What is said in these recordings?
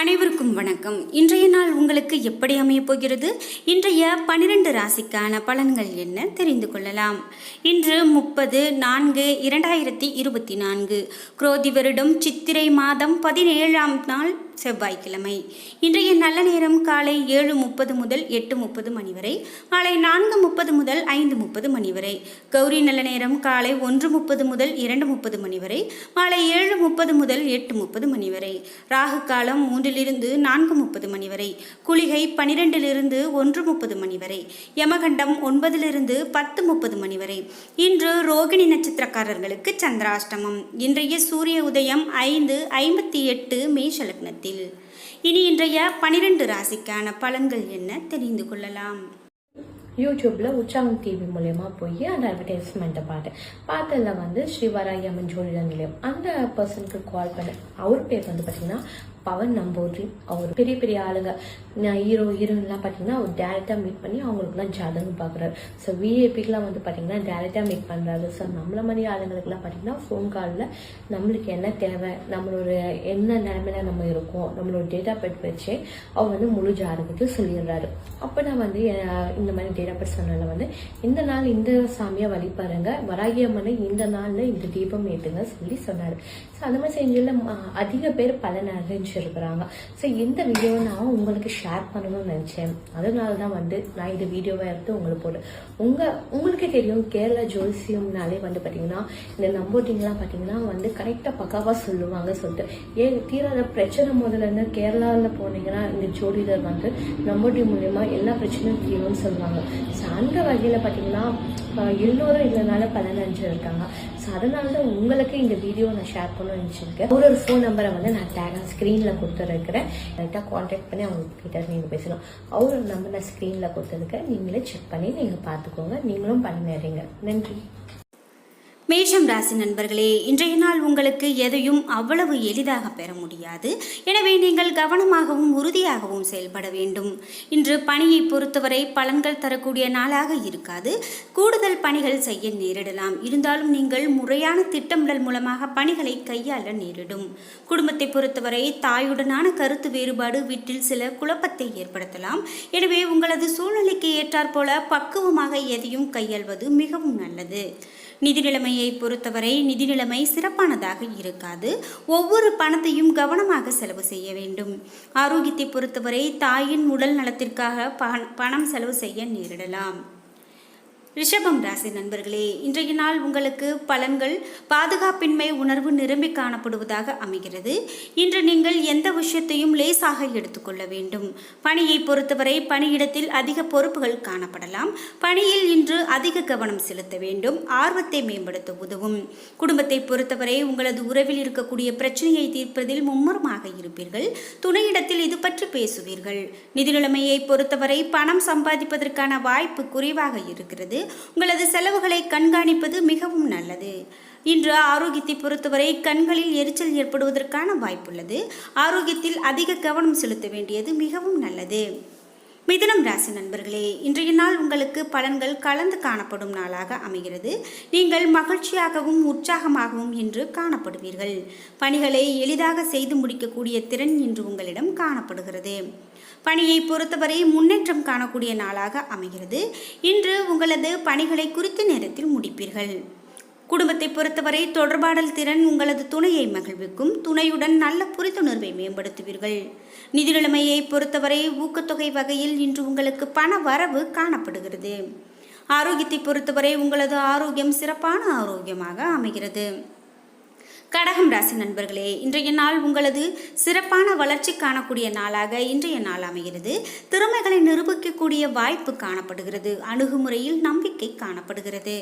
அனைவருக்கும் வணக்கம். இன்றைய நாள் உங்களுக்கு எப்படி அமையப் போகிறது? இன்றைய பனிரெண்டு ராசிக்கான பலன்கள் என்ன தெரிந்து கொள்ளலாம். இன்று முப்பது நான்கு இரண்டாயிரத்தி இருபத்தி நான்கு. குரோதி வருடம் சித்திரை மாதம் பதினேழாம் நாள் செவ்வாய்க்கிழமை. இன்றைய நல்ல நேரம் காலை ஏழு முப்பது முதல் எட்டு முப்பது மணி வரை மாலை நான்கு முப்பது முதல் ஐந்து முப்பது மணி வரை கௌரி நல்ல நேரம் காலை ஒன்று முப்பது முதல் இரண்டு முப்பது மணி வரை மாலை ஏழு முப்பது முதல் எட்டு முப்பது மணி வரை ராகு காலம் மூன்றிலிருந்து நான்கு முப்பது மணி வரை குளிகை பனிரெண்டிலிருந்து ஒன்று முப்பது மணி வரை யமகண்டம் ஒன்பதிலிருந்து பத்து முப்பது மணி வரை. இன்று ரோகிணி நட்சத்திரக்காரர்களுக்கு சந்திராஷ்டமம். இன்றைய சூரிய உதயம் ஐந்து ஐம்பத்தி எட்டு மேஷலக்னத்தில் லக்னத்தில் இனி இன்றைய பனிரெண்டு ராசிக்கான பலன்கள் என்ன தெரிந்து கொள்ளலாம். யூடியூப்ல உற்சாகம் டிவி மூலயமா போய் அந்த அட்வர்டைஸ்மெண்ட்டை பார்த்தேன் பார்த்ததுல வந்து ஸ்ரீவராய் அம்மன் ஜோதிட நிலையம். அந்த பர்சனுக்கு கால் பண்ணேன் அவர் பேர் வந்து பார்த்தீங்கன்னா பவன் நம்பூதிரி அவர் பெரிய பெரிய ஆளுங்க. நான் ஹீரோ ஹீரோயின்லாம் பார்த்தீங்கன்னா அவர் டேரெக்டாக மீட் பண்ணி அவங்களுக்குலாம் ஜாதகம் பார்க்குறாரு ஸோ விஏபிக்கெலாம் வந்து பார்த்தீங்கன்னா டேரெக்டாக மீட் பண்ணுறாரு ஸோ நம்மள மாதிரி ஆளுங்களுக்குலாம் பார்த்தீங்கன்னா ஃபோன் காலில் நம்மளுக்கு என்ன தேவை நம்மளோட என்ன நிலைமையில நம்ம இருக்கோம் நம்மளோட டேட்டா பெட் வச்சு அவர் வந்து முழு ஜாதகத்தையும் சொல்லிடுறாரு. அப்போ நான் வந்து இந்த மாதிரி டேட்டா பெட் சொன்னால வந்து இந்த நாள் இந்த சாமியை வழிபாருங்க வராகியம்மனை இந்த நாளில் இந்த தீபம் ஏற்றுங்க சொல்லி சொன்னார். ஸோ அந்த மாதிரி செஞ்சுள்ள அதிக பேர் பலன் ஆரம்பிச்சிருக்கிறாங்க. ஸோ இந்த வீடியோவை நான் உங்களுக்கு ஷேர் பண்ணணும்னு நினச்சேன். அதனால தான் வந்து நான் இந்த வீடியோவை எடுத்து உங்களுக்கு போட்டேன் உங்கள் உங்களுக்கே தெரியும் கேரளா ஜோசியம்னாலே வந்து பார்த்தீங்கன்னா இந்த நம்போட்டிங்லாம் பார்த்தீங்கன்னா வந்து கரெக்டாக பக்காவாக சொல்லுவாங்க சொல்லிட்டு. ஏன் தீராத பிரச்சனை முதல்ல இருந்து கேரளாவில் போனீங்கன்னா இந்த ஜோதிடர் வந்து நம்போட்டி மூலயமா எல்லா பிரச்சனையும் தீரும்னு சொல்லுவாங்க. ஸோ அந்த வகையில் பார்த்தீங்கன்னா எல்லோரும் இதனால பதினஞ்சு இருக்காங்க. ஸோ அதனால தான் உங்களுக்கு இந்த வீடியோ நான் ஷேர் பண்ண நினச்சிருக்கேன். ஒரு ஒரு ஃபோன் நம்பரை வந்து நான் டேக் ஸ்க்ரீனில் கொடுத்துருக்கிறேன். கரெக்டாக காண்டாக்ட் பண்ணி அவங்க கிட்ட நீங்கள் பேசணும். அவர் நம்பர் நான் ஸ்க்ரீனில் கொடுத்துருக்கேன். நீங்களே செக் பண்ணி நீங்கள் பார்த்துக்கோங்க. நீங்களும் பண்ணிடுறீங்க நன்றி. மேஷம் ராசி நண்பர்களே இன்றைய நாள் உங்களுக்கு எதையும் அவ்வளவு எளிதாக பெற முடியாது. எனவே நீங்கள் கவனமாகவும் உறுதியாகவும் செயல்பட வேண்டும். இன்று பணியை பொறுத்தவரை பலன்கள் தரக்கூடிய நாளாக இருக்காது. கூடுதல் பணிகள் செய்ய நேரிடலாம். இருந்தாலும் நீங்கள் முறையான திட்டமிடல் மூலமாக பணிகளை கையாள நேரிடும். குடும்பத்தை பொறுத்தவரை தாயுடனான கருத்து வேறுபாடு வீட்டில் சில குழப்பத்தை ஏற்படுத்தலாம். எனவே உங்களது சூழ்நிலைக்கு ஏற்றாற்போல பக்குவமாக எதையும் கையாள்வது மிகவும் நல்லது. நிதி நிலைமையை பொறுத்தவரை நிதி நிலைமை சிறப்பானதாக இருக்காது. ஒவ்வொரு பணத்தையும் கவனமாக செலவு செய்ய வேண்டும். ஆரோக்கியத்தை பொறுத்தவரை தாயின் உடல் நலத்திற்காக பணம் செலவு செய்ய நேரிடலாம். ரிஷபம் ராசி நண்பர்களே இன்றைய நாள் உங்களுக்கு பலன்கள் பாதுகாப்பின்மை உணர்வு நிரம்பி காணப்படுவதாக அமைகிறது. இன்று நீங்கள் எந்த விஷயத்தையும் லேசாக எடுத்துக்கொள்ள வேண்டும். பணியை பொறுத்தவரை பணியிடத்தில் அதிக பொறுப்புகள் காணப்படலாம். பணியில் இன்று அதிக கவனம் செலுத்த வேண்டும். ஆர்வத்தை மேம்படுத்த உதவும். குடும்பத்தை பொறுத்தவரை உங்களது உறவில் இருக்கக்கூடிய பிரச்சனையை தீர்ப்பதில் மும்முரமாக இருப்பீர்கள். துணையிடத்தில் இது பற்றி பேசுவீர்கள். நிதி நிலைமையை பொறுத்தவரை பணம் சம்பாதிப்பதற்கான வாய்ப்பு குறைவாக இருக்கிறது. உங்களது செலவுகளை கண்காணிப்பது மிகவும் நல்லது. இன்று ஆரோக்கியத்தை பொறுத்தவரை கண்களில் எரிச்சல் ஏற்படுவதற்கான வாய்ப்புள்ளது. ஆரோக்கியத்தில் அதிக கவனம் செலுத்த வேண்டியது மிகவும் நல்லது. மிதுனம் ராசி நண்பர்களே இன்றைய நாள் உங்களுக்கு பலன்கள் கலந்து காணப்படும் நாளாக அமைகிறது. நீங்கள் மகிழ்ச்சியாகவும் உற்சாகமாகவும் இன்று காணப்படுவீர்கள். பணிகளை எளிதாக செய்து முடிக்கக்கூடிய திறன் இன்று உங்களிடம் காணப்படுகிறது. பணியை பொறுத்தவரை முன்னேற்றம் காணக்கூடிய நாளாக அமைகிறது. இன்று உங்களது பணிகளை குறித்த நேரத்தில் முடிப்பீர்கள். குடும்பத்தை பொறுத்தவரை தொடர்பாடல் திறன் உங்களது துணையை மகிழ்விக்கும் துணையுடன் நல்ல புரிந்துணர்வை மேம்படுத்துவீர்கள். நிதி நிலைமையை பொறுத்தவரை ஊக்கத்தொகை வகையில் இன்று உங்களுக்கு பண வரவு காணப்படுகிறது. ஆரோக்கியத்தை பொறுத்தவரை உங்களது ஆரோக்கியம் சிறப்பான ஆரோக்கியமாக அமைகிறது. கடகம் ராசி நண்பர்களே இன்றைய நாள் உங்களது சிறப்பான வளர்ச்சி காணக்கூடிய நாளாக இன்றைய நாள் அமைகிறது. திறமைகளை நிரூபிக்கக்கூடிய வாய்ப்பு காணப்படுகிறது. அணுகுமுறையில் நம்பிக்கை காணப்படுகிறது.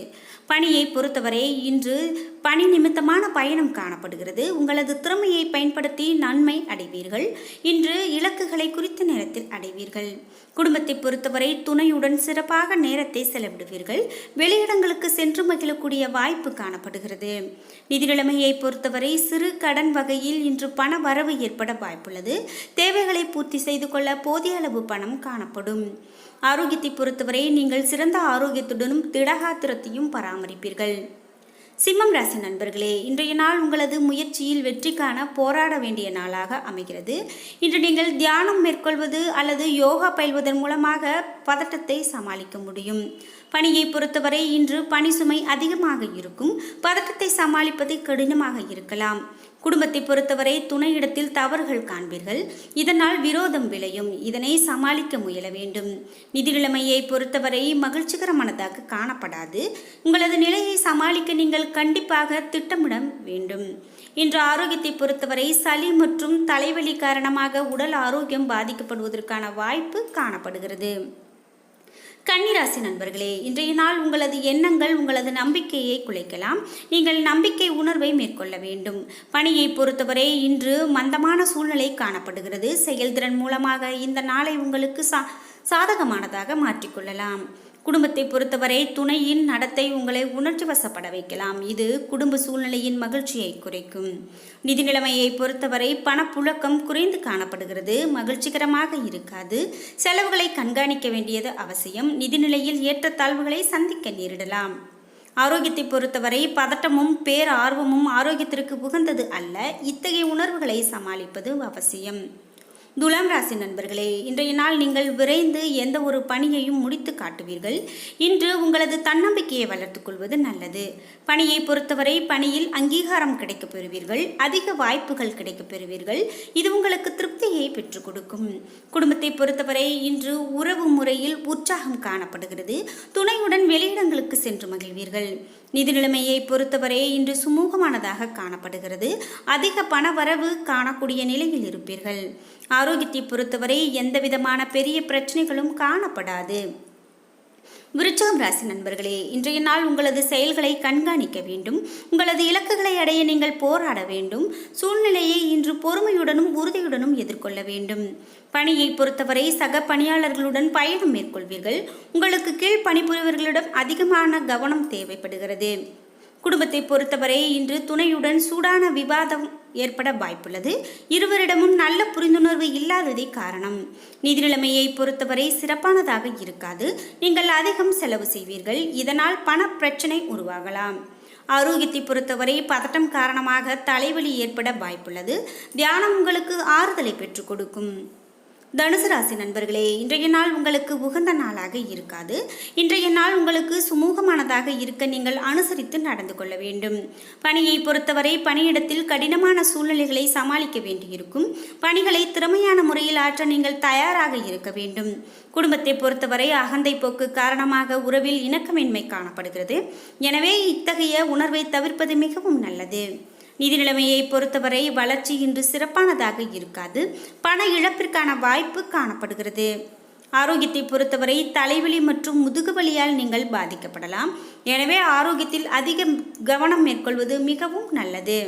பணியை பொறுத்தவரை இன்று பணி நிமித்தமான பயணம் காணப்படுகிறது. உங்களது திறமையை பயன்படுத்தி நன்மை அடைவீர்கள். இன்று இலக்குகளை குறித்த நேரத்தில் அடைவீர்கள். குடும்பத்தை பொறுத்தவரை துணையுடன் சிறப்பாக நேரத்தை செலவிடுவீர்கள். வெளியிடங்களுக்கு சென்று மகிழக்கூடிய வாய்ப்பு காணப்படுகிறது. நிதி நிலைமையை பொறுத்தவரை சிறு கடன் வகையில் இன்று பண வரவு ஏற்பட வாய்ப்புள்ளது. தேவைகளை பூர்த்தி செய்து கொள்ள போதிய அளவு பணம் காணப்படும். ஆரோக்கியத்தை பொறுத்தவரை நீங்கள் சிறந்த ஆரோக்கியத்துடனும் திடகாத்திரத்தையும் பராமரிப்பீர்கள். சிம்மம் ராசி நண்பர்களே இன்றைய நாள் உங்களது முயற்சியில் வெற்றிக்கான போராட வேண்டிய நாளாக அமைகிறது. இன்று நீங்கள் தியானம் மேற்கொள்வது அல்லது யோகா பயில்வதன் மூலமாக பதட்டத்தை சமாளிக்க முடியும். பணியை பொறுத்தவரை இன்று பணி சுமை அதிகமாக இருக்கும். பதட்டத்தை சமாளிப்பது கடினமாக இருக்கலாம். குடும்பத்தை பொறுத்தவரை துணையிடத்தில் தவறுகள் காண்பீர்கள். இதனால் விரோதம் விளையும். இதனை சமாளிக்க முயல வேண்டும். நிதி நிலைமையை பொறுத்தவரை மகிழ்ச்சிகரமானதாக காணப்படாது. உங்களது நிலையை சமாளிக்க நீங்கள் கண்டிப்பாக திட்டமிட வேண்டும். இன்று ஆரோக்கியத்தை பொறுத்தவரை சளி மற்றும் தலைவலி காரணமாக உடல் ஆரோக்கியம் பாதிக்கப்படுவதற்கான வாய்ப்பு காணப்படுகிறது. கன்னிராசி நண்பர்களே இன்றைய நாள் உங்களது எண்ணங்கள் உங்களது நம்பிக்கையை குலைக்கலாம். நீங்கள் நம்பிக்கை உணர்வை மேற்கொள்ள வேண்டும். பணியை பொறுத்தவரை இன்று மந்தமான சூழ்நிலை காணப்படுகிறது. செயல்திறன் மூலமாக இந்த நாளை உங்களுக்கு சா சாதகமானதாக மாற்றிக்கொள்ளலாம் குடும்பத்தை பொறுத்தவரை துணையின் நடத்தை உங்களை உணர்ச்சி வசப்பட வைக்கலாம். இது குடும்ப சூழ்நிலையின் மகிழ்ச்சியை குறைக்கும். நிதி நிலைமையை பொறுத்தவரை பணப்புழக்கம் குறைந்து காணப்படுகிறது. மகிழ்ச்சிகரமாக இருக்காது. செலவுகளை கண்காணிக்க வேண்டியது அவசியம். நிதிநிலையில் ஏற்றத்தாழ்வுகளை சந்திக்க நேரிடலாம். ஆரோக்கியத்தை பொறுத்தவரை பதட்டமும் பேர் ஆர்வமும் ஆரோக்கியத்திற்கு உகந்தது அல்ல. இத்தகைய உணர்வுகளை சமாளிப்பது அவசியம். துலாம் ராசி நண்பர்களே இன்றைய நாள் நீங்கள் விரைந்து எந்த ஒரு பணியையும் முடித்து காட்டுவீர்கள். இன்று உங்களது தன்னம்பிக்கையை வளர்த்துக் கொள்வது நல்லது. பணியை பொறுத்தவரை பணியில் அங்கீகாரம் கிடைக்கப் பெறுவீர்கள். அதிக வாய்ப்புகள் கிடைக்கப் பெறுவீர்கள். இது உங்களுக்கு திருப்தியை பெற்றுக் கொடுக்கும். குடும்பத்தை பொறுத்தவரை இன்று உறவு முறையில் உற்சாகம் காணப்படுகிறது. துணையுடன் வெளியிடங்களுக்கு சென்று மகிழ்வீர்கள். நிதி நிலைமையை பொறுத்தவரை இன்று சுமூகமானதாக காணப்படுகிறது. அதிக பண வரவு காணக்கூடிய நிலையில் இருப்பீர்கள். ஆரோக்கியத்தை பொறுத்தவரை எந்தவிதமான பெரிய பிரச்சனைகளும் காணப்படாது. விருச்சகம் ராசி நண்பர்களே இன்றைய நாள் உங்களது செயல்களை கண்காணிக்க வேண்டும். உங்களது இலக்குகளை அடைய நீங்கள் போராட வேண்டும். சூழ்நிலையை இன்று பொறுமையுடனும் உறுதியுடனும் எதிர்கொள்ள வேண்டும். பணியை பொறுத்தவரை சக பணியாளர்களுடன் பயணம் மேற்கொள்வீர்கள். உங்களுக்கு கீழ் பணிபுரிவர்களிடம் அதிகமான கவனம் தேவைப்படுகிறது. குடும்பத்தை பொறுத்தவரை இன்று துணையுடன் சூடான விவாதம் ஏற்பட வாய்ப்புள்ளது. இருவரிடமும் நல்ல புரிந்துணர்வு இல்லாததே காரணம். நிதிநிலைமையை பொறுத்தவரை சிறப்பானதாக இருக்காது. நீங்கள் அதிகம் செலவு செய்வீர்கள். இதனால் பண பிரச்சனை உருவாகலாம். ஆரோக்கியத்தை பொறுத்தவரை பதட்டம் காரணமாக தலைவலி ஏற்பட வாய்ப்புள்ளது. தியானம் உங்களுக்கு ஆறுதலை பெற்றுக் கொடுக்கும். தனுசு ராசி நண்பர்களே இன்றைய நாள் உங்களுக்கு உகந்த நாளாக இருக்காது. இன்றைய நாள் உங்களுக்கு சுமூகமானதாக இருக்க நீங்கள் அனுசரித்து நடந்து கொள்ள வேண்டும். பணியை பொறுத்தவரை பணியிடத்தில் கடினமான சூழ்நிலைகளை சமாளிக்க வேண்டியிருக்கும். பணிகளை திறமையான முறையில் ஆற்ற நீங்கள் தயாராக இருக்க வேண்டும். குடும்பத்தை பொறுத்தவரை அகந்தை போக்கு காரணமாக உறவில் இணக்கமின்மை காணப்படுகிறது. எனவே இத்தகைய உணர்வை தவிர்ப்பது மிகவும் நல்லது. நிதி நிலைமையை பொறுத்தவரை வளர்ச்சி இன்று சிறப்பானதாக இருக்காது. பண இழப்பிற்கான வாய்ப்பு காணப்படுகிறது. ஆரோக்கியத்தை பொறுத்தவரை தலைவலி மற்றும் முதுகுவலியால் நீங்கள் பாதிக்கப்படலாம். எனவே ஆரோக்கியத்தில் அதிக கவனம் மேற்கொள்வது மிகவும் நல்லது.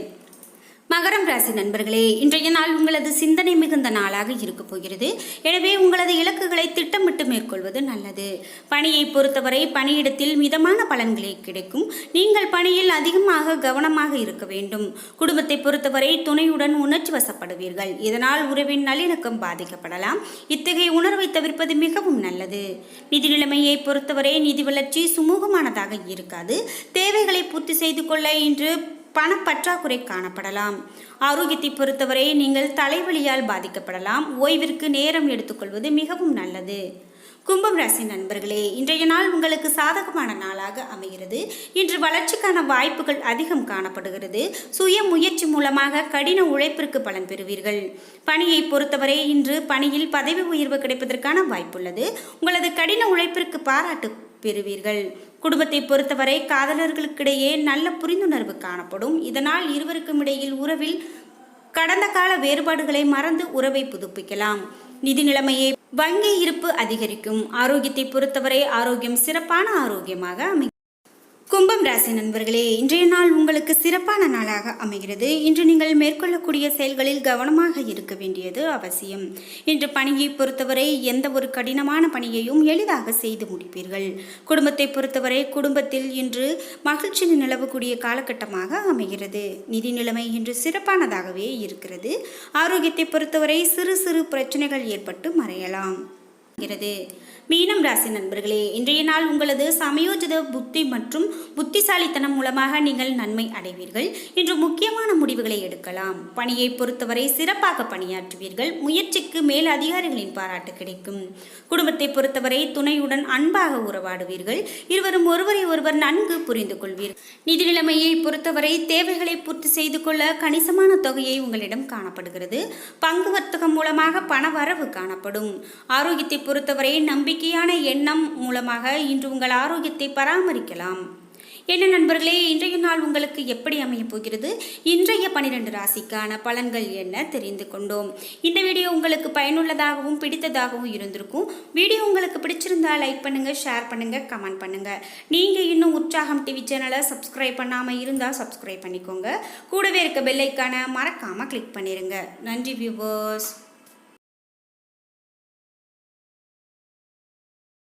மகரம் ராசி நண்பர்களே இன்றைய நாள் உங்களது சிந்தனை மிகுந்த நாளாக இருக்க போகிறது. எனவே உங்களது இலக்குகளை திட்டமிட்டு மேற்கொள்வது நல்லது. பணியை பொறுத்தவரை பணியிடத்தில் மிதமான பலன்களே கிடைக்கும். நீங்கள் பணியில் அதிகமாக கவனமாக இருக்க வேண்டும். குடும்பத்தை பொறுத்தவரை துணையுடன் உணர்ச்சி வசப்படுவீர்கள். இதனால் உறவின் நல்லிணக்கம் பாதிக்கப்படலாம். இத்தகைய உணர்வை தவிர்ப்பது மிகவும் நல்லது. நிதி நிலைமையை பொறுத்தவரை நிதி வளர்ச்சி சுமூகமானதாக இருக்காது. தேவைகளை பூர்த்தி செய்து கொள்ள இன்று பணப்பற்றாக்குறை காணப்படலாம். ஆரோக்கியத்தை பொறுத்தவரை நீங்கள் தலைவலியால் பாதிக்கப்படலாம். ஓய்விற்கு நேரம் எடுத்துக்கொள்வது மிகவும் நல்லது. கும்பம் ராசி நண்பர்களே இன்றைய நாள் உங்களுக்கு சாதகமான நாளாக அமைகிறது. இன்று வளர்ச்சிக்கான வாய்ப்புகள் அதிகம் காணப்படுகிறது. சுய முயற்சி மூலமாக கடின உழைப்பிற்கு பலன் பெறுவீர்கள். பணியை பொறுத்தவரை இன்று பணியில் பதவி உயர்வு கிடைப்பதற்கான வாய்ப்புள்ளது. உங்களது கடின உழைப்பிற்கு பாராட்டு பெறுவீர்கள். குடும்பத்தை பொறுத்தவரை காதலர்களுக்கிடையே நல்ல புரிந்துணர்வு காணப்படும். இதனால் இருவருக்கும் இடையில் உறவில் கடந்த கால வேறுபாடுகளை மறந்து உறவை புதுப்பிக்கலாம். நிதி நிலைமையை வங்கி இருப்பு அதிகரிக்கும். ஆரோக்கியத்தை பொறுத்தவரை ஆரோக்கியம் சிறப்பான ஆரோக்கியமாக அமை கும்பம் ராசி நண்பர்களே இன்றைய நாள் உங்களுக்கு சிறப்பான நாளாக அமைகிறது. இன்று நீங்கள் மேற்கொள்ளக்கூடிய செயல்களில் கவனமாக இருக்க வேண்டியது அவசியம். இன்று பணியை பொறுத்தவரை எந்த ஒரு கடினமான பணியையும் எளிதாக செய்து முடிப்பீர்கள். குடும்பத்தை பொறுத்தவரை குடும்பத்தில் இன்று மகிழ்ச்சி நிலவக்கூடிய காலகட்டமாக அமைகிறது. நிதி நிலைமை இன்று சிறப்பானதாகவே இருக்கிறது. ஆரோக்கியத்தை பொறுத்தவரை சிறு சிறு பிரச்சனைகள் ஏற்பட்டு மறையலாம். இருக்கிறது மீனம் ராசி நண்பர்களே இன்றைய நாள் உங்களது சமயோஜித புத்தி மற்றும் புத்திசாலித்தனம் மூலமாக நீங்கள் நன்மை அடைவீர்கள். இன்று முக்கியமான முடிவுகளை எடுக்கலாம். பணியை பொறுத்தவரை சிறப்பாக பணியாற்றுவீர்கள். முயற்சிக்கு மேல் அதிகாரிகளின் பாராட்டு கிடைக்கும். குடும்பத்தை பொறுத்தவரை துணையுடன் அன்பாக உறவாடுவீர்கள். இருவரும் ஒருவரை ஒருவர் நன்கு புரிந்து கொள்வீர்கள் நிதி நிலைமையை பொறுத்தவரை தேவைகளை பூர்த்தி செய்து கொள்ள கணிசமான தொகையை உங்களிடம் காணப்படுகிறது. பங்கு வர்த்தகம் மூலமாக பண வரவு காணப்படும். ஆரோக்கியத்தை பொறுத்தவரை நம்பிக்கையான எண்ணம் மூலமாக இன்று உங்கள் ஆரோக்கியத்தை பராமரிக்கலாம். என்ன நண்பர்களே இன்றைய நாள் உங்களுக்கு எப்படி அமையப் போகிறது? இன்றைய பனிரெண்டு ராசிக்கான பலன்கள் என்ன தெரிந்து கொண்டோம். இந்த வீடியோ உங்களுக்கு பயனுள்ளதாகவும் பிடித்ததாகவும் இருந்திருக்கும். வீடியோ உங்களுக்கு பிடிச்சிருந்தா லைக் பண்ணுங்க ஷேர் பண்ணுங்க கமெண்ட் பண்ணுங்க. நீங்க இன்னும் உற்சாகம் டிவி சேனலை சப்ஸ்கிரைப் பண்ணாம இருந்தா சப்ஸ்கிரைப் பண்ணிக்கோங்க. கூடவே இருக்க பெல்லைக்கான மறக்காம கிளிக் பண்ணிருங்க. நன்றி வியூவர்ஸ்